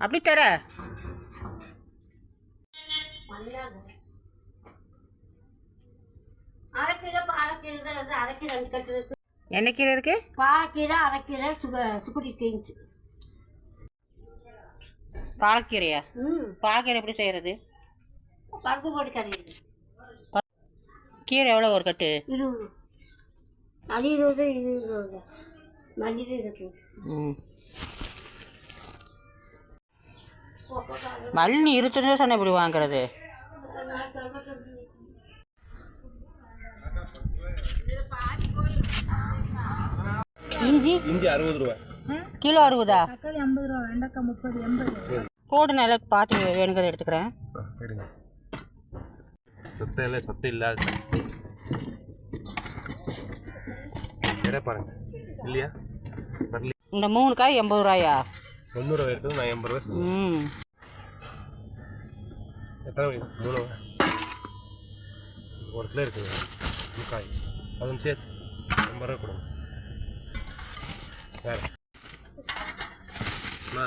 அப்படி தர. அரைக்கீரை பாலக்கீரை அரைக்கீரை ரெண்டு கட்டு என்ன கீரை இருக்கு? பாலக்கீரை அரைக்கீரை சுக சுக்குடி தேஞ்சு. பாலக்கீரையா? ம். பாலக்கீரை எப்படி செய்கிறது பருப்பு போட்டு கறி இருக்கு கீரை எவ்வளோ ஒரு கட்டு? இருபது. அது இருபது இது இருபது. மல்லிகை இருக்கு ம். மல்லி இருத்துன்னு சொன்ன இப்படி வாங்குறது? இஞ்சி? இஞ்சி அறுபது ரூபா கிலோ அறுபதா? தக்காளி ஐம்பது ரூபா வெண்டைக்காய் முப்பது எண்பது போடு நல்லா பார்த்து வேணுங்கிறத எடுத்துக்கிறேன். சொத்தை இல்லை சொத்தை இல்லாத பாருங்க. இல்லையா? இந்த மூணு காய் எண்பது ரூபாயா? முந்நூறுவா இருக்குது நான் எண்பது ரூபா சொன்னேன். ம் எத்தனை வை? மூணு ஒரு கிலோ இருக்குது முக்காய் பதினஞ்சு சேஸ் எண்பது ரூபா கொடுங்க வேறு அம்மா